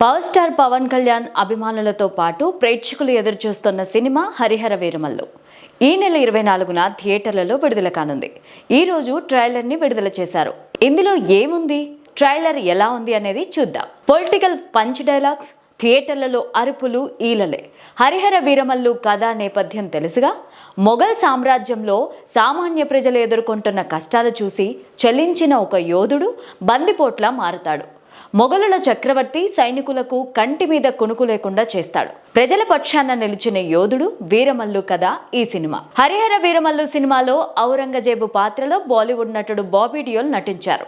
Power star Pawan Kalyan అభిమానులతో పాటు ప్రేక్షకులు ఎదురుచూస్తున్న సినిమా హరిహర వీరమల్లు. ఈ నెల ఇరవై నాలుగున థియేటర్లలో విడుదల కానుంది. ఈ రోజు ట్రైలర్ని విడుదల చేశారు. ఇందులో ఏముంది? ట్రైలర్ ఎలా ఉంది అనేది చూద్దాం. పొలిటికల్ పంచ్ డైలాగ్స్ థియేటర్లలో అరుపులు ఈలలే. హరిహర వీరమల్లు కథ నేపథ్యం తెలుసుగా? మొఘల్ సామ్రాజ్యంలో సామాన్య ప్రజలు ఎదుర్కొంటున్న కష్టాలు చూసి చలించిన ఒక యోధుడు బందిపోట్లా మారుతాడు. మొఘలుల చక్రవర్తి సైనికులకు కంటి మీద కొనుకు లేకుండా చేస్తాడు. ప్రజల పక్షాన నిలిచిన యోధుడు వీరమల్లు కథ ఈ సినిమా. హరిహర వీరమల్లు సినిమాలో ఔరంగజేబు పాత్రలో బాలీవుడ్ నటుడు బాబీ డియోల్ నటించారు.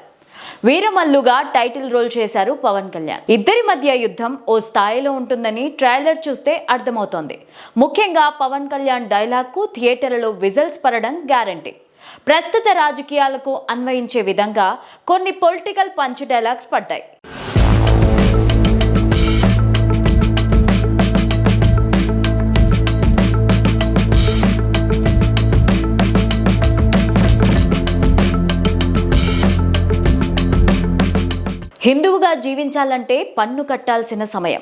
వీరమల్లుగా టైటిల్ రోల్ చేశారు పవన్ కళ్యాణ్. ఇద్దరి మధ్య యుద్ధం ఓ స్థాయిలో ఉంటుందని ట్రైలర్ చూస్తే అర్థమవుతోంది. ముఖ్యంగా పవన్ కళ్యాణ్ డైలాగ్కు విజల్స్ పడడం గ్యారంటీ. ప్రస్తుత రాజకీయాలకు అన్వయించే విధంగా కొన్ని పొలిటికల్ పంచ్ డైలాగ్స్ పడ్డాయి. హిందువుగా జీవించాలంటే పన్ను కట్టాల్సిన సమయం.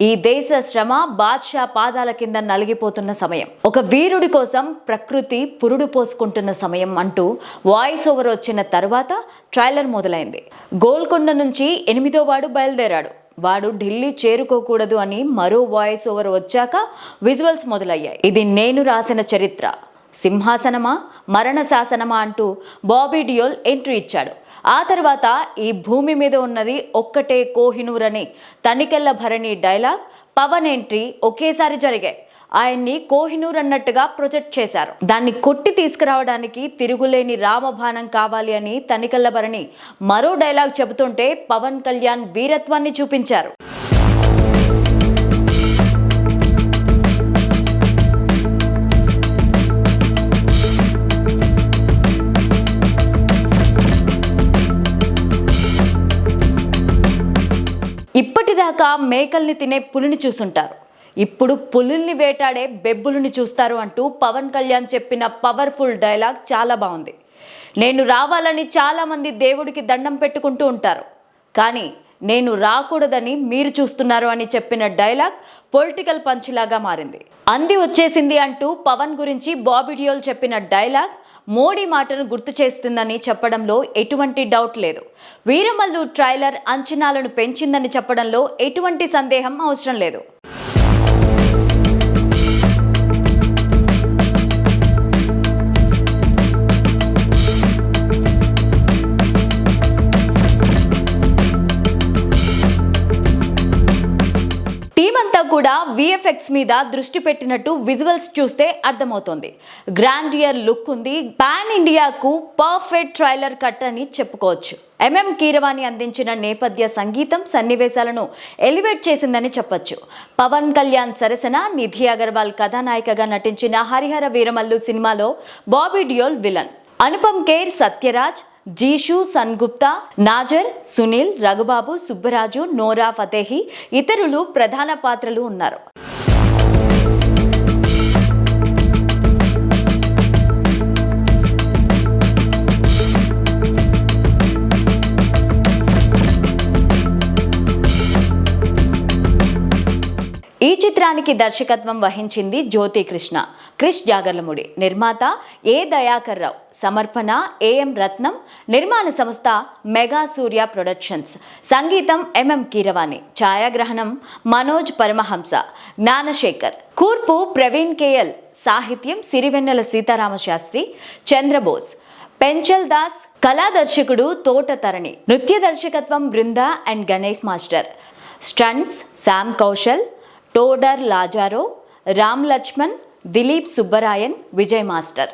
ఈ దేశ శ్రమ బాద్షా పాదాల కింద నలిగిపోతున్న సమయం. ఒక వీరుడి కోసం ప్రకృతి పురుడు పోసుకుంటున్న సమయం అంటూ వాయిస్ ఓవర్ వచ్చిన తర్వాత ట్రైలర్ మొదలైంది. గోల్కొండ నుంచి ఎనిమిదో వాడు బయలుదేరాడు. వాడు ఢిల్లీ చేరుకోకూడదు అని మరో వాయిస్ ఓవర్ వచ్చాక విజువల్స్ మొదలయ్యాయి. ఇది నేను రాసిన చరిత్ర. సింహాసనమా? మరణ శాసనమా? అంటూ బాబీ డియోల్ ఎంట్రీ ఇచ్చాడు. ఆ తర్వాత ఈ భూమి మీద ఉన్నది ఒక్కటే కోహినూర్ అని తనికెళ్ళ భరణి డైలాగ్ పవన్ ఎంట్రీ ఒకేసారి జరిగాయి. ఆయన్ని కోహినూర్ అన్నట్టుగా ప్రొజెక్ట్ చేశారు. దాన్ని కొట్టి తీసుకురావడానికి తిరుగులేని రామబాణం కావాలి అని తనికెళ్ళ భరణి మరో డైలాగ్ చెబుతుంటే పవన్ కళ్యాణ్ వీరత్వాన్ని చూపించారు. ఇప్పటిదాకా మేకల్ని తినే పులిని చూసుంటారు. ఇప్పుడు పులుల్ని వేటాడే బెబ్బులని చూస్తారు అంటూ పవన్ కళ్యాణ్ చెప్పిన పవర్ఫుల్ డైలాగ్ చాలా బాగుంది. నేను రావాలని చాలామంది దేవుడికి దండం పెట్టుకుంటూ ఉంటారు. కానీ నేను రాకూడదని మీరు చూస్తున్నారు అని చెప్పిన డైలాగ్ పొలిటికల్ పంచ్లాగా మారింది. అంది వచ్చేసింది అంటూ పవన్ గురించి బాబీడియోల్ చెప్పిన డైలాగ్ మోడీ మాటను గుర్తు చేస్తుందని చెప్పడంలో ఎటువంటి డౌట్ లేదు. వీరమల్లు ట్రైలర్ అంచనాలను పెంచిందని చెప్పడంలో ఎటువంటి సందేహం అవసరం లేదు. కూడా విఎఫ్ఎక్స్ మీద దృష్టి పెట్టినట్టు విజువల్స్ చూస్తే అర్థమవుతోంది. గ్రాండ్ ఇయర్ లుక్ ఉంది. పాన్ ఇండియాకు పర్ఫెక్ట్ ట్రైలర్ కట్ అని చెప్పుకోవచ్చు. ఎంఎం కీరవాణి అందించిన నేపథ్య సంగీతం సన్నివేశాలను ఎలివేట్ చేసిందని చెప్పొచ్చు. పవన్ కళ్యాణ్ సరసన నిధి అగర్వాల్ కథానాయికగా నటించిన హరిహర వీరమల్లు సినిమాలో Bobby Deol villain. Anupam Kher Sathyaraj Jisshu Sengupta Nassar Sunil Raghubabu Subbaraju Nora Fatehi ఇతరులు ప్రధాన పాత్రలు ఉన్నారు. ఈ చిత్రానికి దర్శకత్వం వహించింది జ్యోతి కృష్ణ క్రిష్ జాగర్లముడి నిర్మాత ఏ దయాకర్ రావు సమర్పణ ఏఎం రత్నం నిర్మాణ సంస్థ మెగా సూర్య ప్రొడక్షన్స్ సంగీతం ఎంఎం కీరవాణి ఛాయాగ్రహణం మనోజ్ పరమహంస జ్ఞానశేఖర్ కూర్పు ప్రవీణ్ కేఎల్ సాహిత్యం సిరివెన్నెల సీతారామ శాస్త్రి చంద్రబోస్ పెంచల్ దాస్ కళా దర్శకుడు తోట తరణి నృత్య దర్శకత్వం Brinda and Ganesh master stunts Sham Kaushal Todor Lazaro Ram Laxman Dileep Subbarayan Vijay master.